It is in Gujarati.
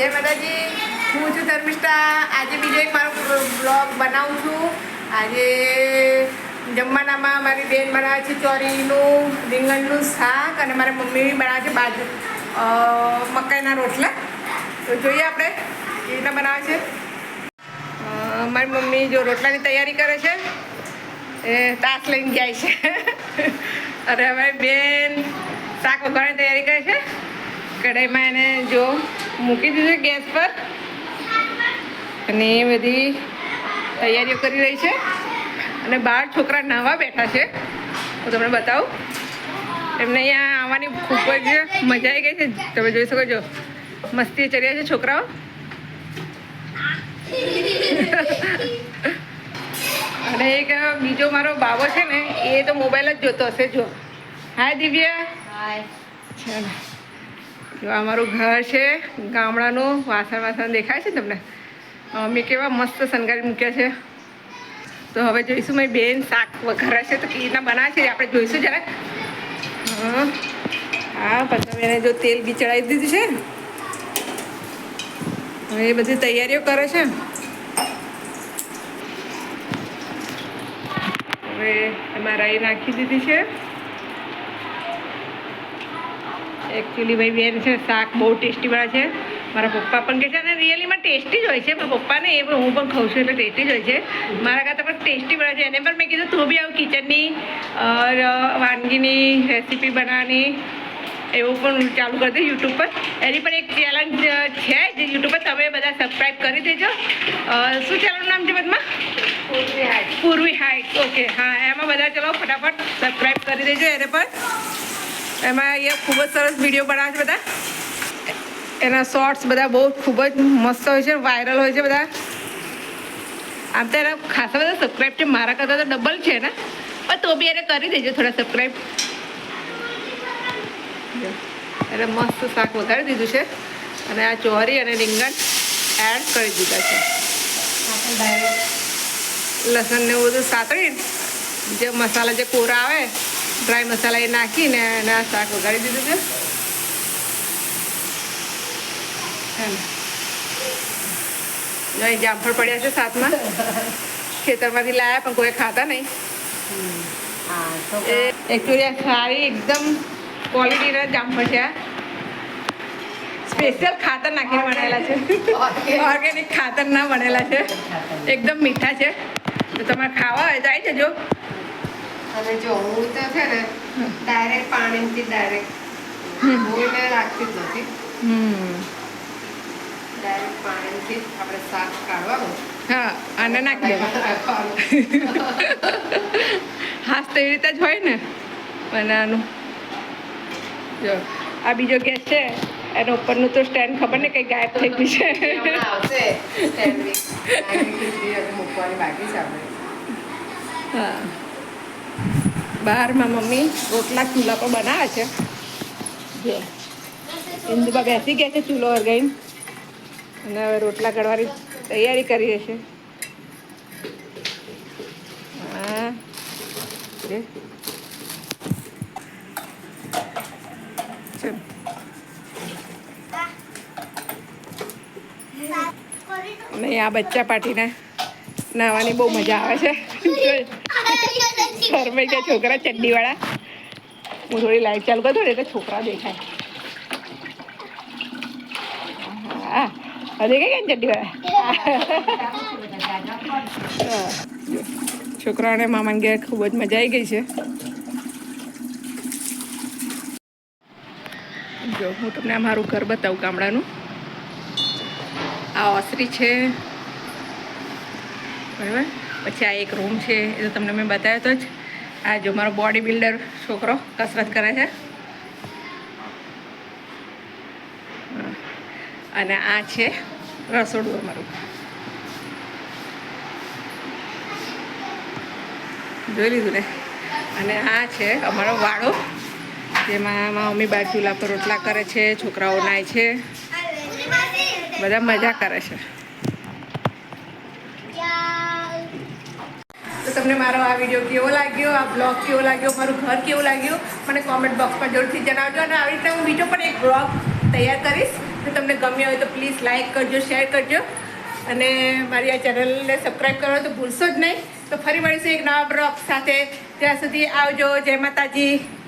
જય માતાજી. હું છું ધર્મિષ્ઠા. આજે બીજો એક મારો બ્લોગ બનાવું છું. આજે જમવાનામાં મારી બેન બનાવે છે ચોરીનું, રીંગણનું શાક અને મારી મમ્મી બનાવે છે બાજુ મકાઈના રોટલા. તો જોઈએ આપણે કેવી રીતના બનાવે છે. મારી મમ્મી જો રોટલાની તૈયારી કરે છે, એ તાસ લઈને જાય છે. અરે અમારી બેન શાક વઘારવાની તૈયારી કરે છે. કઢાઈમાં એને જો મૂકી દીધું ગેસ પર. અને એ બધી તૈયારીઓ કરી રહી છે. અને બહાર છોકરા નાહવા બેઠા છે. હું તમને બતાવું. એમને અહીંયા આવવાની ખૂબ જ મજા આવી ગઈ છે. તમે જોઈ શકો છો. મસ્તી ચર્યા છે છોકરાઓ. અને એક બીજો મારો બાબો છે ને એ તો મોબાઈલ જ જોતો હશે. જો. હાય દિવ્ય ચાલો. જો અમારું ઘર છે, ગામડાનું વાસણ વાસણ દેખાય છે તમને? મમ્મી કેવા મસ્ત શણગારી મૂક્યા છે. તો હવે જોઈશું મારી બેન શાક વઘારે છે, તો કેવી રીતના બનાવે છે, આપણે જોઈશું જરાક. હા હા, પછી એને જો તેલ બી ચડાવી દીધું છે. હવે એ બધી તૈયારીઓ કરે છે. હવે એમાં રાઈ નાખી દીધી છે. એકચ્યુઅલી ભાઈ બેન છે શાક બહુ ટેસ્ટી બને છે. મારા પપ્પા પણ કહે છે અને રિયલીમાં ટેસ્ટી જ હોય છે. મારા પપ્પાને એ પણ હું પણ ખાઉં છું એટલે ટેસ્ટી જ હોય છે. મારા કરતાં પણ ટેસ્ટી બને છે. એને પણ મેં કીધું તું બી આવું કિચનની વાનગીની રેસીપી બનાવવાની. એવું પણ ચાલુ કરી દે યુટ્યુબ પર. એની પણ એક ચેલેન્જ છે જે યુટ્યુબ પર તમે બધા સબસ્ક્રાઈબ કરી દેજો. શું ચેનલનું નામ છે બદમાં પૂર્વી હાઈટ ઓકે હા એમાં બધા ચલો ફટાફટ સબસ્ક્રાઈબ કરી દેજો એને પણ. એમાં એ ખૂબ જ સરસ વીડિયો બનાવે છે બધા. એના શોર્ટ્સ બધા બહુ ખૂબ જ મસ્ત હોય છે વાયરલ હોય છે બધા. આમ તો એના ખાસા બધા સબસ્ક્રાઈબ છે મારા કરતાં તો ડબલ છે ને. પણ તો બી એને કરી દેજો થોડા સબસ્ક્રાઈબ એટલે મસ્ત શાક વઘારી દીધું છે. અને આ ચોરી અને રીંગણ એડ કરી દીધા છે. લસણ ને એવું બધું સાતળી જે મસાલા જે કોરા આવે ડ્રાય મસાલા એ નાખીને આ શાક વઘારી દીધું છે. અહીં જામફળ પડ્યા છે સાથમાં. ખેતરમાંથી લાયા, પણ કોઈ ખાતા નહીં. એ આ સારી એકદમ ક્વોલિટીના જામફળ છે સ્પેશિયલ ખાતર નાખીને બનેલા છે. ઓર્ગેનિક ખાતર ના બનેલા છે. એકદમ મીઠા છે. તો તમારે ખાવા હોય તો આવી જજો. અને જો હું તો છે ને ડાયરેક્ટ પાણીથી ડાયરેક્ટ બોઈને રાખતી જ નથી. ડાયરેક્ટ પાણીથી આપણે શાક કાઢવાનું. હા અને નાખી હાસ તો એવી રીતે જ હોય ને બનાવવાનું. જો આ બીજો ગેસ છે એના ઉપરનું તો સ્ટેન્ડ ખબર ને કઈ ગાયબ થઈ ગયું છે. આવશે. મૂકવાની બાકી છે આપણે. હા. બહારમાં મમ્મી રોટલા ચૂલા પર બનાવે છે. જો. ઇન્દુબા બેસી ગયા છે ચૂલો હરગાઈને અને હવે રોટલા કરવાની તૈયારી કરી હશે. હા. અને આ બચ્ચા પાટીને નાવાની બહુ મજા આવે છે. ઘરમાં ગયા છોકરા ચડ્ડીવાળા? હું થોડી લાઈટ ચાલુ કરું એટલે છોકરા દેખાય. હા. હવે દેખાય કે ચડ્ડીવાળા? છોકરાઓને મામાને ઘેર ખૂબ જ મજા આવી ગઈ છે. જો, હું તમને આ મારું ઘર બતાવું ગામડાનું. આ ઓસરી છે. બરાબર? પછી આ એક રૂમ છે, એ તો તમને મેં બતાવ્યો તો જ. આ જો મારો બોડી બિલ્ડર છોકરો કસરત કરે છે. અને આ છે રસોડું અમારું. જોઈ લીધું ને? અને આ છે અમારો વાડો જેમાં મમ્મી બાર ચૂલા પર રોટલા કરે છે, છોકરાઓ નાય છે. બધા મજા કરે છે. તો તમને મારો આ વીડિયો કેવો લાગ્યો, આ બ્લોગ કેવો લાગ્યો, મારું ઘર કેવું લાગ્યું, મને કોમેન્ટ બોક્સમાં જરૂરથી જણાવજો. અને આવી રીતે હું બીજો પણ એક બ્લોગ તૈયાર કરીશ. જો તમને ગમ્યો હોય તો પ્લીઝ લાઇક કરજો શેર કરજો. અને મારી આ ચેનલને સબસ્ક્રાઈબ કરવા તો ભૂલશો જ નહીં. તો ફરી મળીશું એક નવા બ્લોગ સાથે. ત્યાં સુધી આવજો. જય માતાજી.